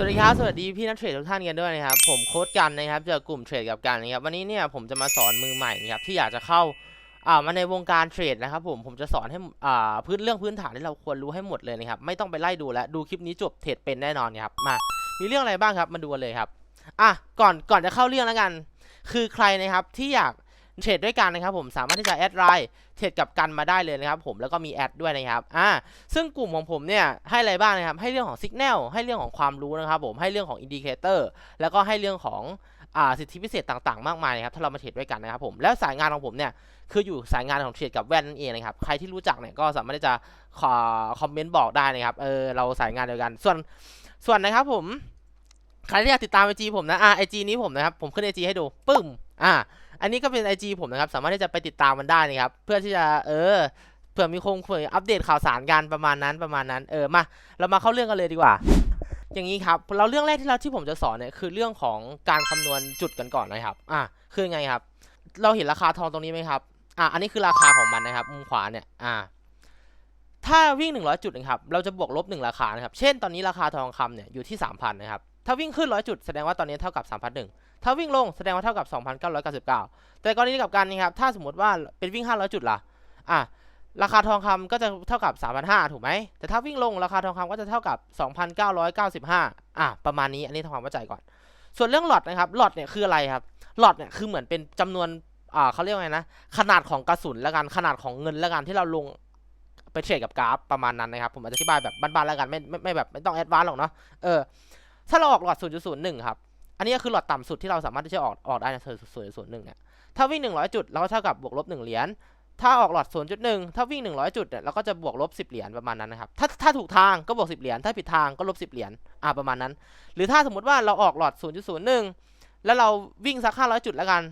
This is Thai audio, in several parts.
สวัสดีครับ สวัสดีพี่นักเทรดทุกท่านกันด้วยนะครับ ผมโค้ดกันนะครับจากกลุ่มเทรดกับกันนะครับ วันนี้เนี่ยผมจะมาสอนมือใหม่นะครับที่อยากจะเข้าอ่ามาในวงการเทรดนะครับผม ผมจะสอนให้อ่าพื้นเรื่องพื้นฐานที่เราควรรู้ให้หมดเลยนะครับ ไม่ต้องไปไล่ดูแล้ว ดูคลิปนี้จบเทรดเป็นแน่นอนครับ มา มีเรื่องอะไรบ้างครับ มาดูกันเลยครับ อะ ก่อน ก่อนจะเข้าเรื่องแล้วกัน คือใครนะครับที่อยาก เทรดด้วยกันนะครับผมสามารถที่จะแอดไลน์เทรดกับกันมาได้เลยนะครับผมแล้วก็มีแอดด้วยนะครับอ่าซึ่งกลุ่มของผมเนี่ยให้อะไรบ้างนะครับให้เรื่องของสัญญาณให้เรื่องของความรู้นะครับผมให้เรื่องของอินดิเคเตอร์แล้วก็ให้เรื่องของอ่าสิทธิพิเศษต่างๆ มากมายนะครับถ้าเรามาเทรดด้วยกันนะครับผมแล้วสายงานของผมเนี่ยคืออยู่สายงานของเทรดกับแว่นนั่นเองนะครับใครที่รู้จักเนี่ยก็สามารถที่จะขอคอมเมนต์บอกได้นะครับเออเราสายงานเดียวกัน ส่วนส่วนนะครับผมใครที่อยากติดตามไอจีผมนะอ่าไอจีนี้ผมนะครับผมขึ้นไอจีให้ดูปึ้มอ่า อันนี้ก็เป็น IG ผมนะครับ สามารถที่จะไปติดตามมันได้นะครับ เพื่อที่จะเออเผื่อมีคงเผื่ออัปเดตข่าวสารกันประมาณนั้นประมาณนั้นเออมาเรามาเข้าเรื่องกันเลยดีกว่า อย่างนี้ครับเราเรื่องแรกที่เราที่ผมจะสอนเนี่ยคือเรื่องของการคำนวณจุดกันก่อนนะครับอะคือไงครับ เราเห็นราคาทองตรงนี้ไหมครับอะอันนี้คือราคาของมันนะครับมุมขวาเนี่ยอ่าถ้าวิ่ง 100 จุดนะครับ เราจะบวกลบ 1 ราคานะครับ เช่น ตอนนี้ราคาทองคำเนี่ยอยู่ที่ 3,000 นะครับ ถ้าวิ่งขึ้น 100 จุด แสดงว่าตอนนี้เท่ากับ 3,001 ถ้าวิ่งลงแสดงว่าเท่ากับ 2,999 แต่กรณีกับกันนะครับ ถ้าสมมติว่าเป็นวิ่ง 500 จุดล่ะ อะ ราคาทองคำก็จะเท่ากับ 3,500 ถูกไหม แต่ถ้าวิ่งลงราคาทองคำก็จะเท่ากับ 2,995 อะ ประมาณนี้ อันนี้ทำความเข้าใจก่อน ส่วนเรื่องหลอดนะครับ หลอดเนี่ยคืออะไรครับ หลอดเนี่ยคือเหมือนเป็นจำนวน อ่าเขาเรียกว่าไงนะ ขนาดของกระสุนแล้วกัน ขนาดของเงินแล้วกันที่เราลงไปเทรดกับกราฟประมาณนั้นนะครับ ผมอธิบายแบบบ้านๆแล้วกัน ไม่ไม่ไม่แบบไม่ต้องแอดวานซ์หรอกเนาะ เออ ถ้าเราออกหลอด 0.01 ครับ อันนี้ก็คือหลอดต่ำสุดที่เราสามารถที่จะออกออกได้ใน0.01เนี่ย ถ้าวิ่ง100จุดเราก็เท่ากับบวกลบ1เหรียญ ถ้าออกหลอด0.1ถ้าวิ่ง100จุดเนี่ยเราก็จะบวกลบ10เหรียญประมาณนั้นนะครับ ถ้าถ้าถูกทางก็บวก10เหรียญ ถ้าผิดทางก็ลบ10เหรียญ อ่าประมาณนั้น หรือถ้าสมมติว่าเราออกหลอด0.01แล้วเราวิ่งสัก500จุดแล้วกัน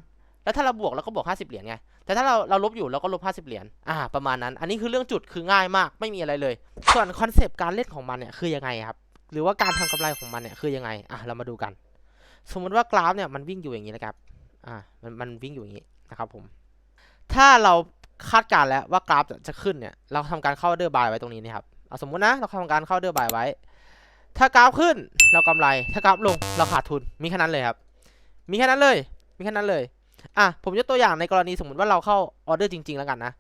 แล้วถ้าเราบวกเราก็บวก50เหรียญไง แต่ถ้าเราเราลบอยู่เราก็ลบ50เหรียญ อ่าประมาณนั้น อันนี้คือเรื่องจุดคือง่ายมากไม่มีอะไรเลย ส่วนคอนเซปต์การเล่นของมันเนี่ยคือยังไงครับหรือว่าการทำกำไรของมันเนี่ยคือยังไง อะ เรามาดูกัน สมมติว่ากราฟเนี่ยมันวิ่งอยู่อย่างนี้นะครับอ่ามันมันวิ่งอยู่อย่างนี้นะครับผม ถ้าเราคาดการณ์แล้วว่ากราฟจะขึ้นเนี่ย เราทำการเข้าเดอร์บายไว้ตรงนี้นะครับเอาสมมุตินะเราทำการเข้าเดอร์บายไว้ ถ้ากราฟขึ้นเรากำไร ถ้ากราฟลงเราขาดทุน มีแค่นั้นเลยครับ มีแค่นั้นเลย มีแค่นั้นเลย อะผมยกตัวอย่างในกรณีสมมติว่าเราเข้าออเดอร์จริง ๆ แล้วกันนะ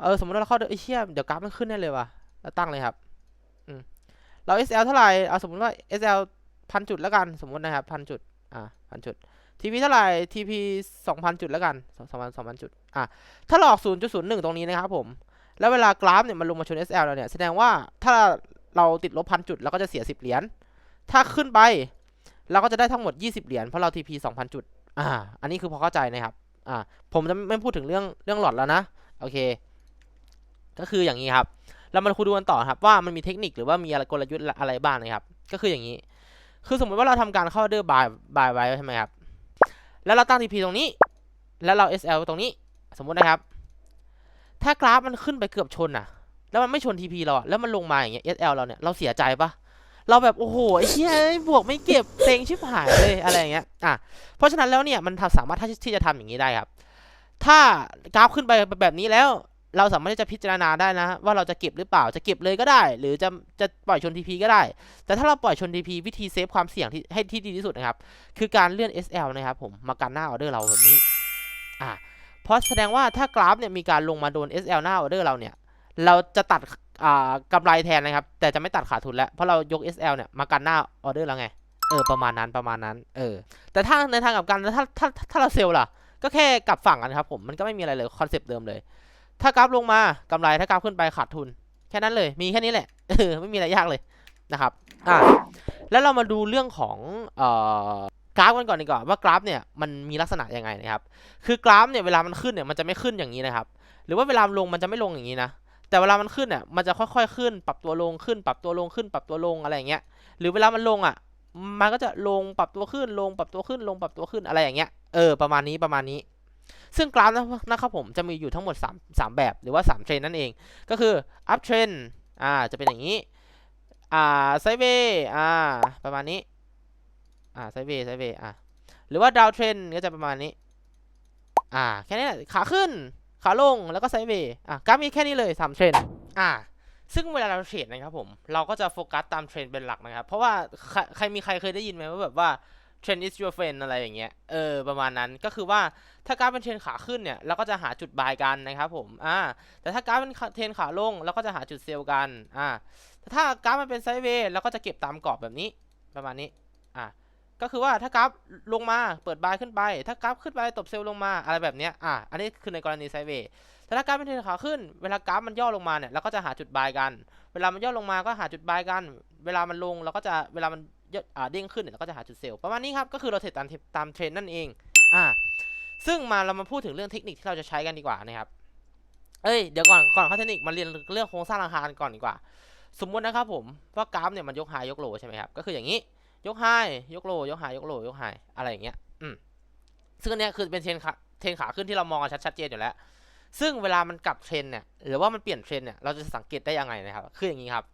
เออสมมติว่าเราเข้าเอ้เชี่ยเดี๋ยวกราฟมันขึ้นแน่เลยว่ะ เราตั้งเลยครับ อืม เรา SL เท่าไหร่ เอาสมมติว่า SL พันจุดแล้วกัน สมมตินะครับพันจุด อ่าพันจุด TP เท่าไหร่ TP สองพันจุดแล้วกันสองพันสองพันจุด อะ ถ้าหลอกศูนย์จุดศูนย์หนึ่งตรงนี้นะครับผม แล้วเวลากราฟเนี่ยมันลงมาชน SL แล้วเนี่ย แสดงว่าถ้าเราติดลบพันจุดเราก็จะเสียสิบเหรียญ ถ้าขึ้นไปเราก็จะได้ทั้งหมด20เหรียญเพราะเรา TP 2,000จุด อ่า อันนี้คือพอเข้าใจนะครับ อ่า ผมจะไม่พูดถึงเรื่องเรื่องหลอดแล้วนะ โอเค ก็คืออย่างนี้ครับ เรามาคุยดูกันต่อครับว่ามันมีเทคนิคหรือว่ามีอะไรกลยุทธ์อะไรบ้างนะครับ ก็คืออย่างนี้ คือสมมติว่าเราทำการเข้าเดอร์บายบายไว้ใช่ไหมครับ แล้วเราตั้ง TP ตรงนี้ แล้วเรา SL ตรงนี้ สมมุตินะครับ ถ้ากราฟมันขึ้นไปเกือบชนอะแล้วมันไม่ชน TP เราแล้วมันลงมาอย่างเงี้ย SL เราเนี่ย เราเสียใจปะเราแบบ โอ้โหไอ้เหี้ยบวกไม่เก็บเต็งชิบหายเลยอะไรอย่างเงี้ย อะ เพราะฉะนั้นแล้วเนี่ยมันสามารถที่จะทำอย่างนี้ได้ครับ ถ้ากราฟขึ้นไปแบบนี้แล้ว เราสามารถที่จะพิจารณาได้นะว่าเราจะเก็บหรือเปล่าจะเก็บเลยก็ได้ หรือจะจะปล่อยชน TP ก็ได้ แต่ถ้าเราปล่อยชน TP วิธีเซฟความเสี่ยงที่ให้ที่ดีที่สุดนะครับ คือการเลื่อน SL นะครับผมมากันหน้าออเดอร์เราแบบนี้อะเพราะแสดงว่าถ้ากราฟเนี่ยมีการลงมาโดน SL หน้าออเดอร์เราเนี่ย เราจะตัดอ่ากำไรแทนนะครับ แต่จะไม่ตัดขาดทุนแล้ว เพราะเรายก SL เนี่ยมากันหน้าออเดอร์แล้วไงเออประมาณนั้นประมาณนั้นเออแต่ถ้าในทางกลับกันถ้าถ้าถ้าเราเซลล์ล่ะ ก็แค่กลับฝั่งกันครับผมมันก็ไม่มีอะไรเลยคอนเซปต์เดิมเลย ถ้ากราฟลงมากำไรถ้ากราฟขึ้นไปขาดทุน แค่นั้นเลย มีแค่นี้แหละไม่มีอะไรยากเลยนะครับอะแล้วเรามาดูเรื่องของเอ่อกราฟกันก่อนดีกว่าว่ากราฟเนี่ยมันมีลักษณะยังไงนะครับ คือกราฟเนี่ยเวลามันขึ้นเนี่ยมันจะไม่ขึ้นอย่างนี้นะครับ หรือว่าเวลาลงมันจะไม่ลงอย่างนี้นะแต่เวลามันขึ้นเนี่ยมันจะค่อยๆขึ้น ปรับตัวลงขึ้น ปรับตัวลงขึ้น ปรับตัวลงอะไรอย่างเงี้ย หรือเวลามันลงอะ มันก็จะลงปรับตัวขึ้นลงปรับตัวขึ้นลงปรับตัวขึ้นอะไรอย่างเงี้ยเออประมาณนี้ประมาณนี้ ซึ่งกราฟนะครับผมจะมีอยู่ทั้งหมด 3 3 แบบหรือว่า 3 เทรนนั่นเอง ก็คือ up trend อ่าจะเป็นอย่างนี้ อ่า sideways อ่าประมาณนี้ อ่า sideways sideways อ่าหรือว่า down trend ก็จะประมาณนี้ อ่าแค่นี้แหละขาขึ้นขาลงแล้วก็ไซเวอะกราฟมีแค่นี้เลยสามเทรนอ่าซึ่งเวลาเราเทรดนะครับผม เราก็จะโฟกัสตามเทรนเป็นหลักนะครับ เพราะว่าใครมีใครเคยได้ยินไหมว่าแบบว่า trend is your friend อะไรอย่างเงี้ย เออ ประมาณนั้น ก็คือว่าถ้ากราฟเป็นเทรนขาขึ้นเนี่ย เราก็จะหาจุดบายกันนะครับผม อ่า แต่ถ้ากราฟเป็นเทรนขาลง เราก็จะหาจุดเซลล์กัน อ่า แต่ถ้ากราฟมันเป็นไซด์เวย์เราก็จะเก็บตามกรอบแบบนี้ ประมาณนี้ อ่า ก็คือว่าถ้ากราฟลงมาเปิดบายขึ้นไป ถ้ากราฟขึ้นไปตบเซลล์ลงมา อะไรแบบเนี้ย อ่า อันนี้คือในกรณีไซด์เวย์แต่ถ้ากราฟเป็นเทรนขาขึ้น เวลากราฟมันย่อลงมาเนี่ย เราก็จะหาจุดบายกัน เวลามันย่อลงมาก็หาจุดบายกัน เวลามันลงเราก็จะ เวลามัน ยออ่าเด้งขึ้นเนี่ยเราก็จะหาจุดเซลล์ประมาณนี้ครับก็คือเราเทรดตามตามเทรนด์นั่นเองอ่าซึ่งมาเรามาพูดถึงเรื่องเทคนิคที่เราจะใช้กันดีกว่านะครับเอ้ยเดี๋ยวก่อนก่อนเข้าเทคนิคมาเรียนเรื่องโครงสร้างราคากันก่อนดีกว่า สมมุตินะครับผมว่ากราฟเนี่ยมันยกไฮยกโลใช่ไหมครับก็คืออย่างนี้ ยกไฮยกโลยกไฮยกโลยกไฮอะไรอย่างเงี้ยอืมซึ่งอันเนี้ยคือเป็นเทรนขาเทรนขาขึ้นที่เรามองกันชัดชัดเจนอยู่แล้ว ซึ่งเวลามันกลับเทรนเนี่ยหรือว่ามันเปลี่ยนเทรนเนี่ยเราจะสังเกตได้ยังไงนะครับคืออย่างนี้ครับ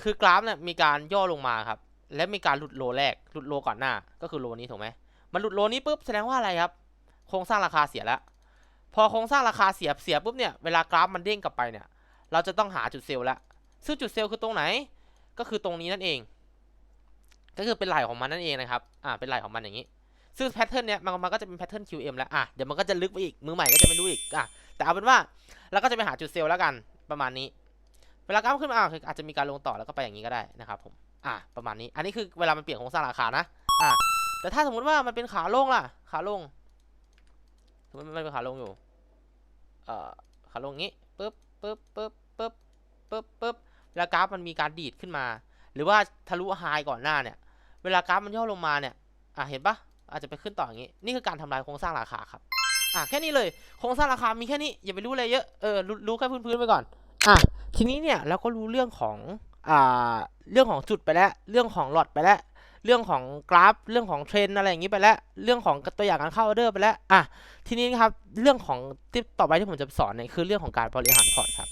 คือกราฟเนี่ยมีการย่อลงมาครับ และมีการหลุดโลแรกหลุดโลก่อนหน้า ก็คือโลนี้ถูกไหมมันหลุดโลนี้ปุ๊บแสดงว่าอะไรครับ โครงสร้างราคาเสียแล้วพอโครงสร้างราคาเสียเสียปุ๊บเนี่ยเวลากราฟมันเด้งกลับไปเนี่ย เราจะต้องหาจุดเซลล์แล้วซึ่งจุดเซลล์คือตรงไหน ก็คือตรงนี้นั่นเอง ก็คือเป็นไหลของมันนั่นเองนะครับอ่าเป็นไหลของมันอย่างนี้ ซึ่งแพทเทิร์นเนี้ยมันมันก็จะเป็นแพทเทิร์น QM แล้วอะเดี๋ยวมันก็จะลึกไปอีกมือใหม่ก็จะไม่รู้อีกอะแต่เอาเป็นว่าเราก็จะไปหาจุดเซลล์แล้วกันประมาณนี้ ลากราฟขึ้นมาอะคือาจจะมีการลงต่อแล้วก็ไปอย่างนี้ก็ได้นะครับผมอะประมาณนี้ อันนี้คือเวลามันเปลี่ยนโครงสร้างราคานะอะแต่ถ้าสมมุติว่ามันเป็นขาลงล่ะ ขาลงสมมติมันเป็นขาลงอยู่เอ่อขาลงงี้ปึ๊บปึ๊บปึ๊บปึ๊บปึ๊บปึ๊บเวลากราฟมันมีการดีดขึ้นมา หรือว่าทะลุไฮก่อนหน้าเนี่ย เวลากราฟมันย่อลงมาเนี่ยอะเห็นปะอาจจะไปขึ้นต่ออย่างงี้ นี่คือการทำลายโครงสร้างราคาครับอะแค่นี้เลยโครงสร้างราคามีแค่นี้อย่าไปรู้อะไรเยอะเออรู้รู้แค่พื้นๆไปก่อนอะ ทีนี้เนี่ยเราก็รู้เรื่องของอ่าเรื่องของจุดไปแล้ว เรื่องของหลอดไปแล้ว เรื่องของกราฟ เรื่องของเทรนอะไรอย่างนี้ไปแล้ว เรื่องของตัวอย่างการเข้าออเดอร์ไปแล้ว อะ ทีนี้ครับ เรื่องของที่ต่อไปที่ผมจะสอนเนี่ยคือเรื่องของการบริหารพอร์ตครับ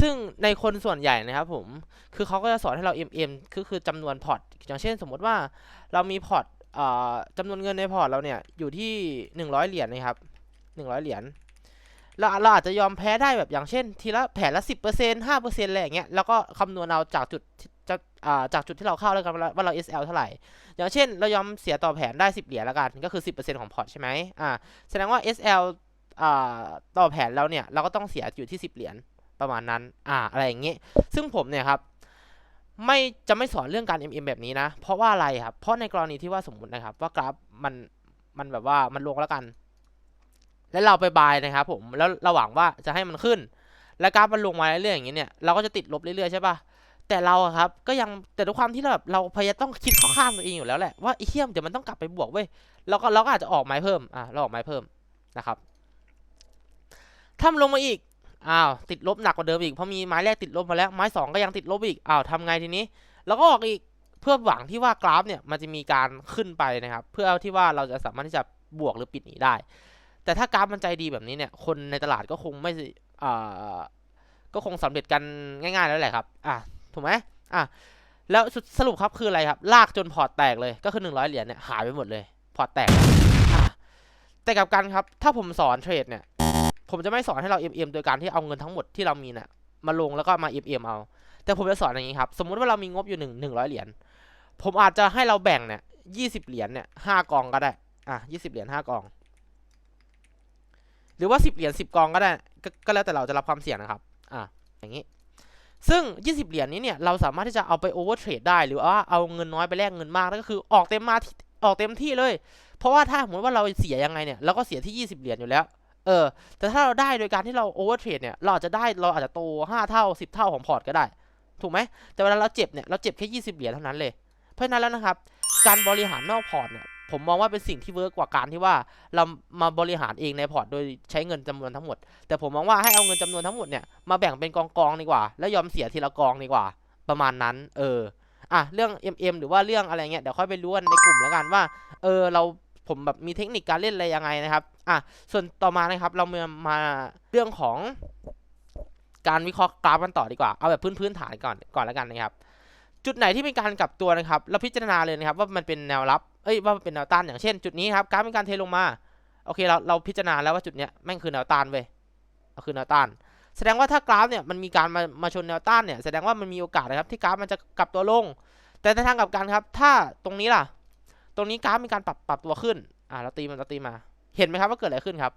ซึ่งในคนส่วนใหญ่นะครับผม คือเขาก็จะสอนให้เรา MM คือคือจำนวนพอร์ต อย่างเช่น สมมติว่าเรามีพอร์ตจำนวนเงินในพอร์ตเราเนี่ยอยู่ที่ 100 เหรียญนะครับ 100 เหรียญ เราเราอาจจะยอมแพ้ได้แบบอย่างเช่น ทีละแผนละ10% 5%อะไรอย่างเงี้ยแล้วก็คำนวณเอาจากจุดจากอ่าจากจุดที่เราเข้าแล้วกันว่าว่าเรา SL เท่าไหร่ อย่างเช่น เรายอมเสียต่อแผนได้ 10 เหรียญแล้วกัน ก็คือ 10%ของพอร์ตใช่ไหมอ่า แสดงว่า SL อ่าต่อแผนเราเนี่ย เราก็ต้องเสียอยู่ที่ 10 เหรียญประมาณนั้น อ่า อะไรอย่างเงี้ย ซึ่งผมเนี่ยครับ ไม่จะไม่สอนเรื่องการ MM แบบนี้นะ เพราะว่าอะไรครับ เพราะในกรณีที่ว่าสมมตินะครับว่ากราฟมันมันแบบว่ามันลงแล้วกัน แล้วเราไปบายนะครับผมแล้วเราหวังว่าจะให้มันขึ้น แล้วกราฟมันลงมาเรื่อยๆอย่างนี้เนี่ยเราก็จะติดลบเรื่อยๆใช่ปะแต่เราครับก็ยังแต่ด้วยความที่เราแบบเราพยายามต้องคิดข้าข้างตัวเองอยู่แล้วแหละว่าไอ้เหี้ยมเดี๋ยวมันต้องกลับไปบวกเว้ยเราก็เราก็อาจจะออกไม้เพิ่มอ่าเราออกไม้เพิ่มนะครับถ้ามันลงมาอีกอ้าวติดลบหนักกว่าเดิมอีกเพราะมีไม้แรกติดลบมาแล้วไม้สองก็ยังติดลบอีกอ้าวทำไงทีนี้เราก็ออกอีกเพื่อหวังที่ว่ากราฟเนี่ยมันจะมีการขึ้นไปนะครับ เพื่อที่ว่าเราจะสามารถที่จะบวกหรือปิดหนีได้ แต่ถ้ากราฟมันใจดีแบบนี้เนี่ย คนในตลาดก็คงไม่อ่าก็คงสำเร็จกันง่ายๆแล้วแหละครับ อะ ถูกไหมอะ แล้วสรุปครับคืออะไรครับ ลากจนพอร์ตแตกเลย ก็คือ 100 เหรียญเนี่ยหายไปหมดเลย พอร์ตแตกแต่กับกันครับ ถ้าผมสอนเทรดเนี่ย ผมจะไม่สอนให้เรา MM โดยการที่เอาเงินทั้งหมดที่เรามีเนี่ยมาลงแล้วก็มา MM เอา แต่ผมจะสอนอย่างนี้ครับ สมมุติว่าเรามีงบอยู่หนึ่งหนึ่งร้อยเหรียญ ผมอาจจะให้เราแบ่งเนี่ยยี่สิบเหรียญเนี่ยห้ากองก็ได้ อะยี่สิบเหรียญห้ากอง หรือว่าสิบเหรียญสิบกองก็ได้กก็แล้วแต่เราจะรับความเสี่ยงนะครับ อะอย่างนี้ ซึ่ง 20 เหรียญนี้เนี่ยเราสามารถที่จะเอาไปโอเวอร์เทรดได้หรือว่าเอาเงินน้อยไปแลกเงินมากนั่นก็คือออกเต็มมาออกเต็มที่เลย เพราะว่าถ้าสมมติว่าเราเสียยังไงเนี่ยเราก็เสียที่ 20 เหรียญอยู่แล้วเออแต่ถ้าเราได้โดยการที่เราโอเวอร์เทรดเนี่ยเราอาจจะได้เราอาจจะโต 5 เท่า 10 เท่าของพอร์ตก็ได้ ถูกไหมแต่เวลาเราเจ็บเนี่ยเราเจ็บแค่ 20 เหรียญเท่านั้นเลย เพราะนั้นแล้วนะครับ การบริหารนอกพอร์ตเนี่ย ผมมองว่าเป็นสิ่งที่เวิร์กกว่าการที่ว่าเรามาบริหารเองในพอร์ตโดยใช้เงินจำนวนทั้งหมด แต่ผมมองว่าให้เอาเงินจำนวนทั้งหมดเนี่ยมาแบ่งเป็นกองกองๆดีกว่า แล้วยอมเสียทีละกองดีกว่า ประมาณนั้น เอออะเรื่อง MM หรือว่าเรื่องอะไรเงี้ยเดี๋ยวค่อยไปรู้กันในกลุ่มแล้วกันว่า เออเราผมแบบมีเทคนิคการเล่นอะไรยังไงนะครับ อะ ส่วนต่อมานะครับ เรามามาเรื่องของการวิเคราะห์กราฟกันต่อดีกว่า เอาแบบพื้นพื้นฐานก่อนก่อนแล้วกันนะครับ จุดไหนที่เป็นการกลับตัวนะครับ เราพิจารณาเลยนะครับ ว่ามันเป็นแนวรับ เอ้ยว่าเป็นแนวต้านอย่างเช่น จุดนี้ครับกราฟมีการเทลงมาโอเคเราเราพิจารณาแล้วว่าจุดเนี้ยแม่งคือแนวต้านเว้ยคือแนวต้าน แสดงว่าถ้ากราฟเนี่ยมันมีการมามาชนแนวต้านเนี่ยแสดงว่ามันมีโอกาสนะครับที่กราฟมันจะกลับตัวลง แต่ในทางกลับกันครับ ถ้าตรงนี้ล่ะ ตรงนี้กราฟมีการปรับปรับตัวขึ้นอ่าเราตีมันเราตีมา เห็นไหมครับว่าเกิดอะไรขึ้นครับ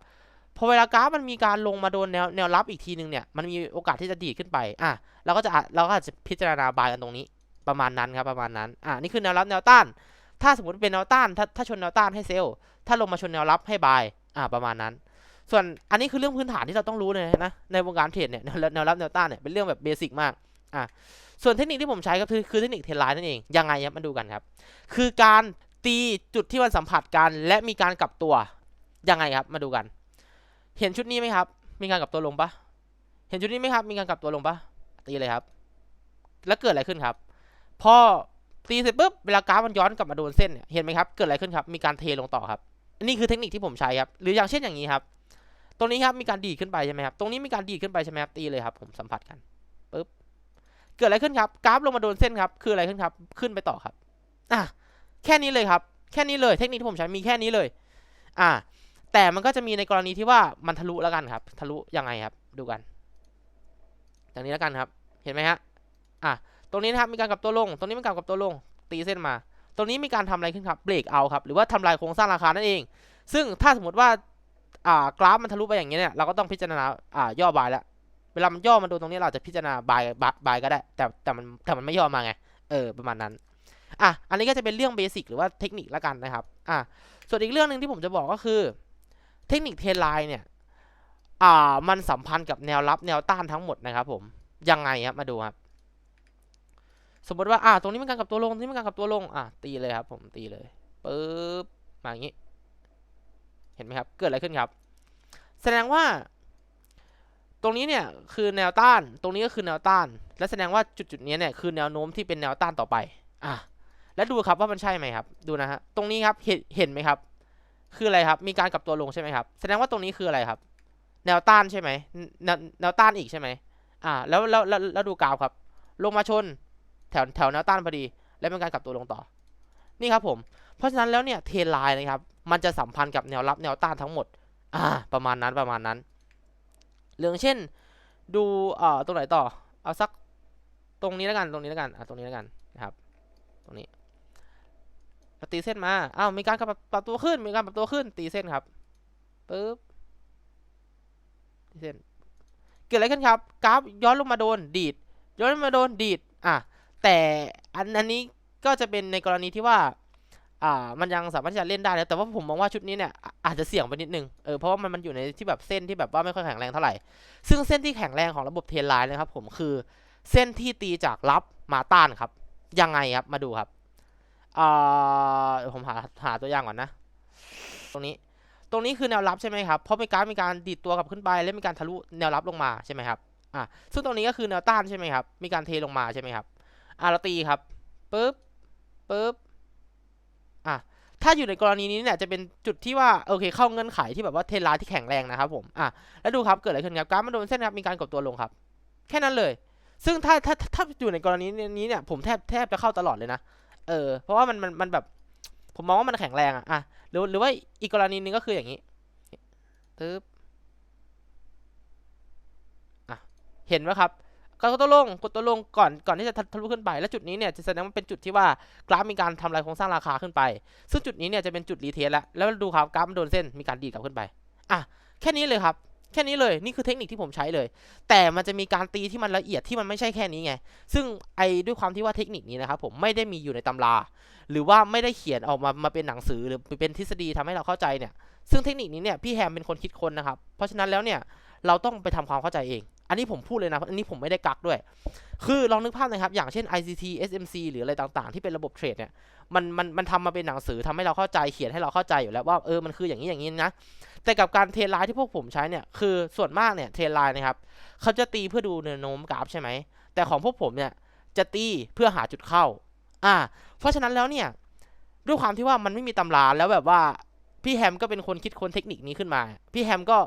พอเวลากราฟมันมีการลงมาโดนแนวแนวรับอีกทีนึงเนี่ยมันมีโอกาสที่จะดีดขึ้นไปอะเราก็จะอะเราก็อาจจะพิจารณาบายกันตรงนี้ประมาณนั้นครับประมาณนั้นอะนี่คือแนวรับแนวต้าน ถ้าสมมติเป็นแนวต้านถ้าถ้าชนแนวต้านให้เซลล์ถ้าลงมาชนแนวรับให้บายอะประมาณนั้น ส่วนอันนี้คือเรื่องพื้นฐานที่เราต้องรู้เลยนะในวงการเทรดเนี่ยแนวรับแนวต้านเนี่ยเป็นเรื่องแบบเบสิกมากอะส่วนเทคนิคที่ผมใช้ก็คือคือเทคนิคเทรนไลน์นั่นเองยังไงครับมาดูกันครับ คือการตีจุดที่มันสัมผัสกันและมีการกลับตัวยังไงครับมาดูกัน เห็นชุดนี้ไหมครับ มีการกลับตัวลงปะเห็นชุดนี้ไหมครับ มีการกลับตัวลงปะตีเลยครับ แล้วเกิดอะไรขึ้นครับ พอ ตีเสร็จปุ๊บเวลากราฟมันย้อนกลับมาโดนเส้นเนี่ยเห็นไหมครับเกิดอะไรขึ้นครับมีการเทลงต่อครับนี่คือเทคนิคที่ผมใช้ครับหรืออย่างเช่นอย่างนี้ครับตรงนี้ครับมีการดีดขึ้นไปใช่ไหมครับตรงนี้มีการดีดขึ้นไปใช่ไหมครับตีเลยครับ ผมสัมผัสกันปุ๊บเกิดอะไรขึ้นครับกราฟลงมาโดนเส้นครับคืออะไรขึ้นครับขึ้นไปต่อครับอะแค่นี้เลยครับ แค่นี้เลยเทคนิคที่ผมใช้มีแค่นี้เลย อะแต่มันก็จะมีในกรณีที่ว่ามันทะลุแล้วกันครับ ทะลุยังไงครับ ดูกันอย่างนี้แล้วกันครับ เห็นไหมฮะอะ ตรงนี้นะครับมีการกลับตัวลง ตรงนี้มีการกลับตัวลง ตีเส้นมา ตรงนี้มีการทำอะไรขึ้นครับเบรกเอาครับ หรือว่าทำลายโครงสร้างราคานั่นเอง ซึ่งถ้าสมมติว่าอ่ากราฟมันทะลุไปอย่างเงี้ยเนี่ยเราก็ต้องพิจารณาอ่าย่อบายแล้วเวลามันย่อมาดูตรงนี้เราจะพิจารณาบายบายบายก็ได้ แต่แต่มันแต่มันไม่ย่อมาไงเออประมาณนั้นอะอันนี้ก็จะเป็นเรื่องเบสิกหรือว่าเทคนิคละกันนะครับอะส่วนอีกเรื่องหนึ่งที่ผมจะบอกก็คือ เทคนิคเทรไลน์เนี่ยอ่ามันสัมพันธ์กับแนวรับแนวต้านทั้งหมดนะครับผมยังไงครับมาดูครับ สมมติว่าอ่าตรงนี้มันการกับตัวลงตรงนี้มันการกับตัวลงอะตีเลยครับ ผมตีเลยปึ๊บมาอย่างนี้ เห็นไหมครับ เกิดอะไรขึ้นครับ แสดงว่า ตรงนี้เนี่ยคือแนวต้าน ตรงนี้ก็คือแนวต้าน และแสดงว่าจุดจุดนี้เนี่ยคือแนวโน้มที่เป็นแนวต้านต่อไป อะแล้วดูครับว่ามันใช่ไหมครับ ดูนะฮะตรงนี้ครับเห็นเห็นไหมครับ คืออะไรครับ มีการกลับตัวลงใช่ไหมครับ แสดงว่าตรงนี้คืออะไรครับ แนวต้านใช่ไหมแนวแนวต้านอีกใช่ไหมอ่า แล้วแล้วแล้วดูกราฟครับ ลงมาชน แถวแถวแนวต้านพอดี แล้วเป็นการกลับตัวลงต่อ นี่ครับผม เพราะฉะนั้นแล้วเนี่ยเทไลน์นะครับ มันจะสัมพันธ์กับแนวรับแนวต้านทั้งหมด อ่า ประมาณนั้นประมาณนั้น เรื่องเช่น ดูเอ่อตรงไหนต่อ เอาสักตรงนี้แล้วกันตรงนี้แล้วกันอะตรงนี้แล้วกันนะครับ ตรงนี้ตีเส้นมาอ้าวมีการปรับปรับตัวขึ้น มีการปรับตัวขึ้น ตีเส้นครับปึ๊บตีเส้นเกิดอะไรขึ้นครับ กราฟย้อนลงมาโดนดีด ย้อนลงมาโดนดีด อะ แต่อันอันนี้ก็จะเป็นในกรณีที่ว่าอ่ามันยังสามารถที่จะเล่นได้นะแต่ว่าผมมองว่าชุดนี้เนี่ยอาจจะเสี่ยงไปนิดนึงเออเพราะว่ามันมันอยู่ในที่แบบเส้นที่แบบว่าไม่ค่อยแข็งแรงเท่าไหร่ ซึ่งเส้นที่แข็งแรงของระบบเทนไลน์นะครับผมคือเส้นที่ตีจากรับมาต้านครับยังไงครับมาดูครับอ่าผมหาหาตัวอย่างก่อนนะ ตรงนี้ตรงนี้คือแนวรับใช่ไหมครับเพราะมีการมีการดีดตัวกลับขึ้นไปและมีการทะลุแนวรับลงมาใช่ไหมครับอะซึ่งตรงนี้ก็คือแนวต้านใช่ไหมครับมีการเทลงมาใช่ไหมครับ อะเราตีครับปึ๊บปึ๊บอะถ้าอยู่ในกรณีนี้เนี่ยจะเป็นจุดที่ว่าโอเคเข้าเงื่อนไขที่แบบว่าเทนไลน์ที่แข็งแรงนะครับผมอะแล้วดูครับเกิดอะไรขึ้นครับกราฟมันโดนเส้นครับมีการกดตัวลงครับ แค่นั้นเลย ซึ่งถ้าถ้าถ้าอยู่ในกรณีนี้เนี่ยผมแทบแทบจะเข้าตลอดเลยนะเออเพราะว่ามันมันมันแบบผมมองว่ามันแข็งแรงอะอะหรือหรือว่าอีกกรณีหนึงก็คืออย่างนี้ตึ๊บอะเห็นไหมครับ กดตัวลงกดตัวลงก่อนก่อนที่จะทะลุขึ้นไป แล้วจุดนี้เนี่ยจะแสดงว่าเป็นจุดที่ว่ากราฟมีการทำลายโครงสร้างราคาขึ้นไป ซึ่งจุดนี้เนี่ยจะเป็นจุดรีเทสแล้วแล้วดูครับกราฟโดนเส้นมีการดีดกลับขึ้นไปอะแค่นี้เลยครับแค่นี้เลยนี่คือเทคนิคที่ผมใช้เลย แต่มันจะมีการตีที่มันละเอียดที่มันไม่ใช่แค่นี้ไง ซึ่งไอ้ด้วยความที่ว่าเทคนิคนี้นะครับผมไม่ได้มีอยู่ในตำรา หรือว่าไม่ได้เขียนออกมามาเป็นหนังสือหรือเป็นทฤษฎีทำให้เราเข้าใจเนี่ย ซึ่งเทคนิคนี้เนี่ยพี่แฮมเป็นคนคิดค้นนะครับ เพราะฉะนั้นแล้วเนี่ยเราต้องไปทำความเข้าใจเอง อันนี้ผมพูดเลยนะอันนี้ผมไม่ได้กักด้วย คือลองนึกภาพนะครับ อย่างเช่น ICT SMC หรืออะไรต่างๆ ที่เป็นระบบเทรดเนี่ยมันมันมันทำมาเป็นหนังสือทำให้เราเข้าใจเขียนให้เราเข้าใจอยู่แล้วว่าเออมันคืออย่างนี้อย่างนี้นะแต่กับการเทรนไลน์ที่พวกผมใช้เนี่ยคือส่วนมากเนี่ยเทรนไลน์นะครับเขาจะตีเพื่อดูแนวโน้มกราฟใช่ไหมแต่ของพวกผมเนี่ยจะตีเพื่อหาจุดเข้า อ่า เพราะฉะนั้นแล้วเนี่ยด้วยความที่ว่ามันไม่มีตำราแล้วแบบว่าพี่แฮมก็เป็นคนคิดค้นเทคนิคนี้ขึ้นมา พี่แฮมก็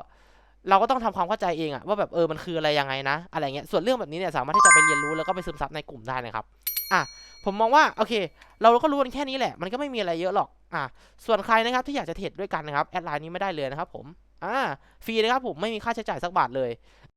เราก็ต้องทำความเข้าใจเองอะว่าแบบเออมันคืออะไรยังไงนะ อะไรเงี้ยส่วนเรื่องแบบนี้เนี่ยสามารถที่จะไปเรียนรู้แล้วก็ไปซึมซับในกลุ่มได้นะครับอะผมมองว่าโอเค เราก็รู้กันแค่นี้แหละ มันก็ไม่มีอะไรเยอะหรอกอะส่วนใครนะครับที่อยากจะเทรดด้วยกันนะครับแอดไลน์นี้ไม่ได้เลยนะครับผมอ่าฟรีนะครับผมไม่มีค่าใช้จ่ายสักบาทเลย